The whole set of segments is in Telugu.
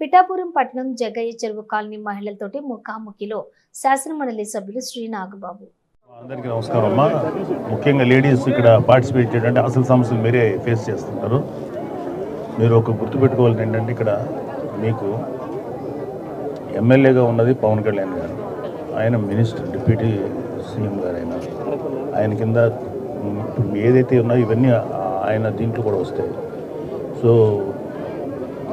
పిఠాపురం పట్టణం జగ్గయ్య చెరువు కాలనీ మహిళలతోటి ముఖాముఖిలో శాసనమండలి సభ్యులు శ్రీ నాగబాబు. అందరికీ నమస్కారం అమ్మా. ముఖ్యంగా లేడీస్ ఇక్కడ పార్టిసిపేట్ చేయడానికి అసలు సమస్యలు మీరే ఫేస్ చేస్తుంటారు. మీరు ఒక గుర్తుపెట్టుకోవాల్సింది ఏంటంటే ఇక్కడ మీకు ఎమ్మెల్యేగా ఉన్నది పవన్ కళ్యాణ్ గారు. ఆయన మినిస్టర్ డిప్యూటీ సీఎం గారు ఆయన ఆయన కింద ఏదైతే ఉన్నాయో ఇవన్నీ ఆయన దీంట్లో కూడా వస్తాయి. సో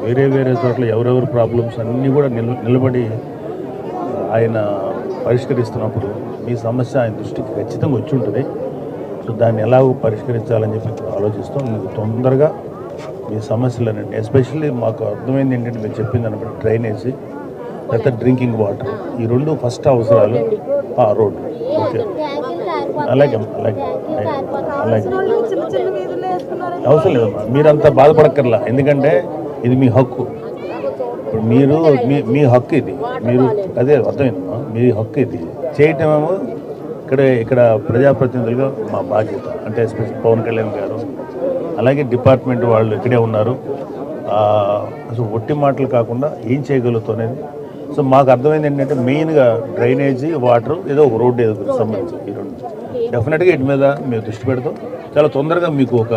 వేరే వేరే చోట్ల ఎవరెవరి ప్రాబ్లమ్స్ అన్నీ కూడా నిల నిలబడి ఆయన పరిష్కరిస్తున్నప్పుడు మీ సమస్య ఆయన దృష్టికి ఖచ్చితంగా వచ్చి ఉంటుంది. సో దాన్ని ఎలాగో పరిష్కరించాలని చెప్పి ఆలోచిస్తాం మీకు తొందరగా మీ సమస్యలు ఎస్పెషల్లీ మాకు అర్థమైంది ఏంటంటే మీరు చెప్పింది అనమాట డ్రైనేజీ తర్వాత డ్రింకింగ్ వాటర్ ఈ రెండు ఫస్ట్ అవసరాలు ఆ రోడ్డు ఓకే అలాగే అమ్మా, అలాగే. అలాగే అవసరం లేదమ్మా. మీరంతా బాధపడక్కర్లా. ఎందుకంటే ఇది మీ హక్కు. ఇప్పుడు మీరు మీ మీ హక్కు ఇది. మీరు అదే అర్థమైంది మీ హక్కు ఇది. చేయటమేమో ఇక్కడ ఇక్కడ ప్రజాప్రతినిధులుగా మా బాధ్యత. అంటే ఎస్పెషల్ పవన్ కళ్యాణ్ గారు అలాగే డిపార్ట్మెంట్ వాళ్ళు ఇక్కడే ఉన్నారు. అసలు ఒట్టి మాటలు కాకుండా ఏం చేయగలుగుతాం సో మాకు అర్థమైంది ఏంటంటే మెయిన్గా డ్రైనేజీ వాటర్ ఏదో ఒక రోడ్డు ఏదో సంబంధించి ఈ రెండు డెఫినెట్గా వీటి మీద మేము దృష్టి పెడతాం. చాలా తొందరగా మీకు ఒక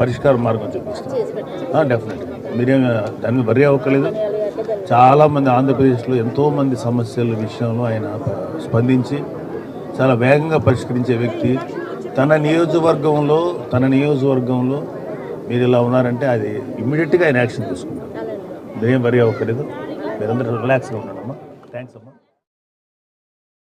పరిష్కార మార్గం చూపిస్తాం. డెఫినెట్గా మీరేం దాన్ని వరి అవ్వకలేదు చాలామంది ఆంధ్రప్రదేశ్లో ఎంతోమంది సమస్యల విషయంలో ఆయన స్పందించి చాలా వేగంగా పరిష్కరించే వ్యక్తి. తన నియోజకవర్గంలో తన నియోజకవర్గంలో మీరు ఇలా ఉన్నారంటే అది ఇమ్మీడియట్గా ఆయన యాక్షన్ తీసుకుంటారు. మీరేం వరి అవ్వకలేదు మీరందరూ రిలాక్స్గా ఉన్నారమ్మా థ్యాంక్స్ అమ్మా.